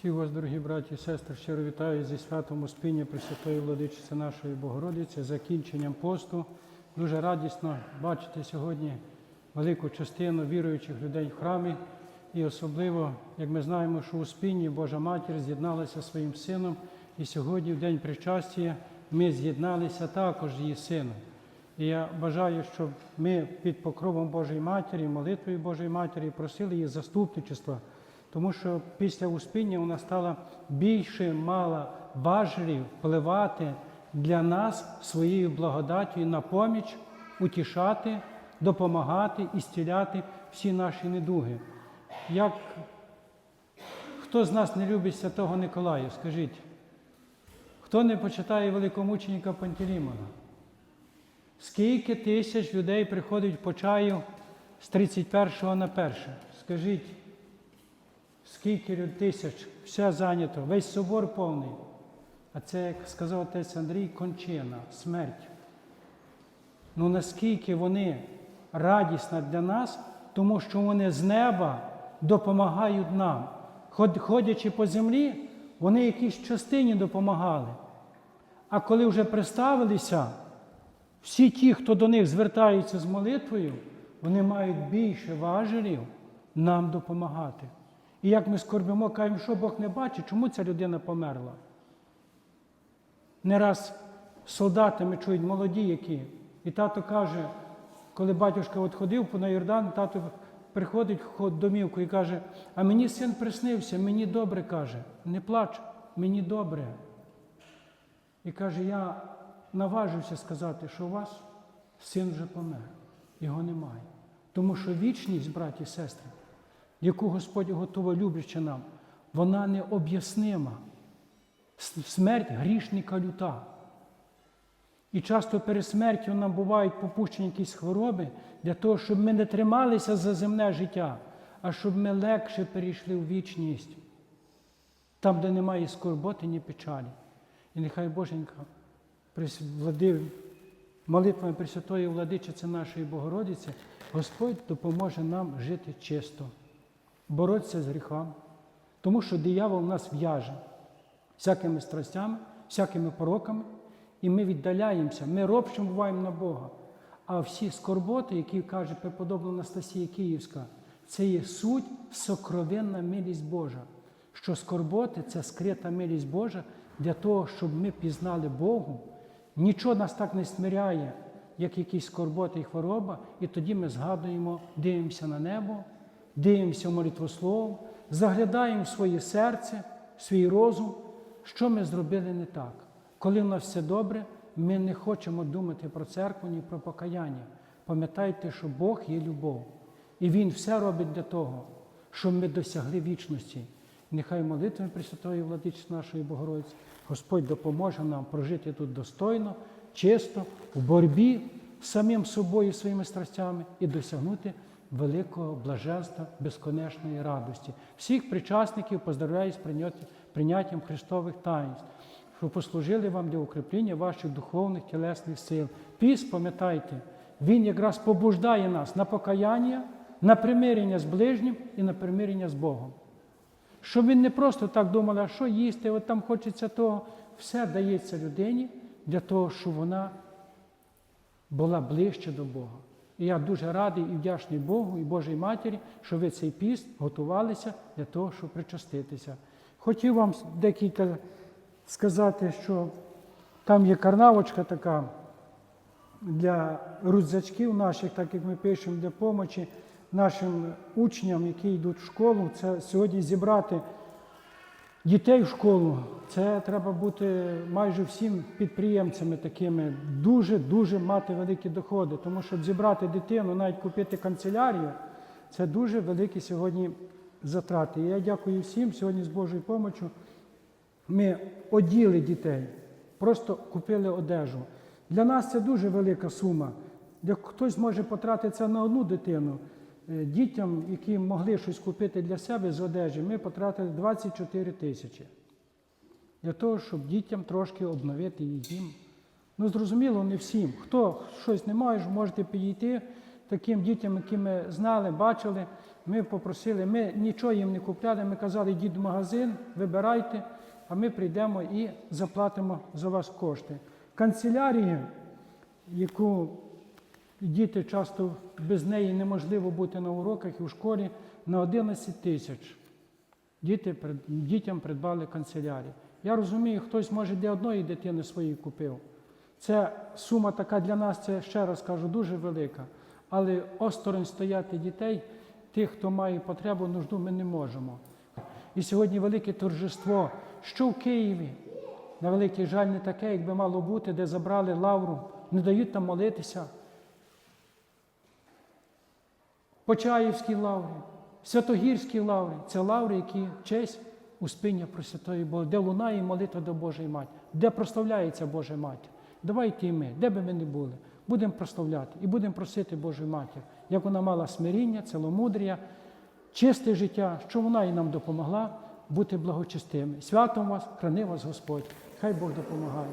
Всіх вас, дорогі браті і сестри, щиро вітаю зі святом Успіння Пресвятої Владичиці нашої Богородиці, закінченням посту. Дуже радісно бачити сьогодні велику частину віруючих людей в храмі. І особливо, як ми знаємо, що у спінні Божа Матір з'єдналася своїм сином, і сьогодні, в день причастя, ми з'єдналися також з її сином. І я бажаю, щоб ми під покровом Божої Матері, молитвою Божої Матері просили її заступничества, тому що після успіння вона стала більше мала важелів впливати для нас своєю благодаттю на поміч, утішати, допомагати і стіляти всі наші недуги. Як хто з нас не любить святого Николая, скажіть, хто не почитає великомученика Пантелеймона? Скільки тисяч людей приходить по чаю з 31 на 1? Скажіть, скільки тисяч? Все зайнято, весь собор повний. А це, як сказав отець Андрій, кончина, смерть. Ну наскільки вони радісна для нас, тому що вони з неба допомагають нам. Ходячи по землі, вони якійсь частині допомагали. А коли вже приставилися, всі ті, хто до них звертаються з молитвою, вони мають більше важелів нам допомагати. І як ми скорбимо, кажемо, що Бог не бачить, чому ця людина померла? Не раз солдати ми чують молоді які. І тато каже, коли батюшка от ходив по Йордан, тато приходить в домівку і каже, а мені син приснився, мені добре каже, не плач, мені добре. І каже, я наважився сказати, що у вас син вже помер, його немає. Тому що вічність, браті і сестри, яку Господь готова люблячи нам, вона необ'яснима. Смерть грішника люта. І часто перед смертю нам бувають попущені якісь хвороби для того, щоб ми не трималися за земне життя, а щоб ми легше перейшли в вічність, там, де немає скорботи, ні печалі. І нехай Боженька прис- влади, молитвами Пресвятої Владичиці нашої Богородиці, Господь допоможе нам жити чисто, боротися з гріхом, тому що диявол нас в'яже всякими страстями, всякими пороками, і ми віддаляємося, ми робчим буваємо на Бога. А всі скорботи, які каже преподобна Анастасія Київська, це є суть сокровенна милість Божа. Що скорботи це скрита милість Божа для того, щоб ми пізнали Богу. Нічого нас так не смиряє, як якісь скорботи і хвороба, і тоді ми згадуємо, дивимося на небо, дивимося в молитвослов, заглядаємо в своє серце, в свій розум, що ми зробили не так. Коли в нас все добре, ми не хочемо думати про церкву ні про покаяння. Пам'ятайте, що Бог є любов. І Він все робить для того, щоб ми досягли вічності. Нехай молитвами Пресвятої Владичці нашої Богородиці Господь допоможе нам прожити тут достойно, чисто, в боротьбі з самим собою, своїми страстями і досягнути великого блаженства, безконечної радості. Всіх причасників поздравляю з прийняттям Христових таїнств, що послужили вам для укріплення ваших духовних тілесних сил. Піст, пам'ятайте, він якраз побуждає нас на покаяння, на примирення з ближнім і на примирення з Богом. Щоб він не просто так думав, а що їсти, от там хочеться того. Все дається людині для того, щоб вона була ближче до Бога. І я дуже радий і вдячний Богу і Божій Матері, що ви цей піст готувалися для того, щоб причаститися. Хотів вам декілька сказати, що там є карнавочка така для рюкзачків наших, так як ми пишемо, для допомоги нашим учням, які йдуть в школу. Це сьогодні зібрати дітей в школу. Це треба бути майже всім підприємцями такими, дуже-дуже мати великі доходи. Тому щоб зібрати дитину, навіть купити канцелярію, це дуже великі сьогодні затрати. Я дякую всім сьогодні з Божою допомогою. Ми оділи дітей, просто купили одежу. Для нас це дуже велика сума. Хтось може потратити це на одну дитину. Е, Дітям, які могли щось купити для себе з одежі, ми потратили 24 тисячі. Для того, щоб дітям трошки обновити їм. Ну, зрозуміло, не всім. Хто щось не має, можете підійти таким дітям, які ми знали, бачили. Ми попросили, ми нічого їм не купляли, ми казали, йдіть в магазин, вибирайте, а ми прийдемо і заплатимо за вас кошти. Канцелярія, яку діти часто без неї неможливо бути на уроках і в школі, на 11 тисяч. Діти, дітям придбали канцелярію. Я розумію, хтось може для одної дитини своєї купив. Це сума така для нас, це ще раз кажу, дуже велика. Але осторонь стояти дітей, тих, хто має потребу, нужду, ми не можемо. І сьогодні велике торжество, що в Києві, на великий жаль, не таке, як би мало бути, де забрали лавру, не дають там молитися. Почаївській лаврі, Святогірській лаврі це лаври, які честь Успіння Пресвятої Бога, де лунає молитва до Божої Матері, де прославляється Божа Матір. Давайте і ми, де би ми не були, будемо прославляти і будемо просити Божу Матір, як вона мала смиріння, ціломудрія, чисте життя, що вона і нам допомогла бути благочестими. Святом вас, храни вас Господь. Хай Бог допомагає.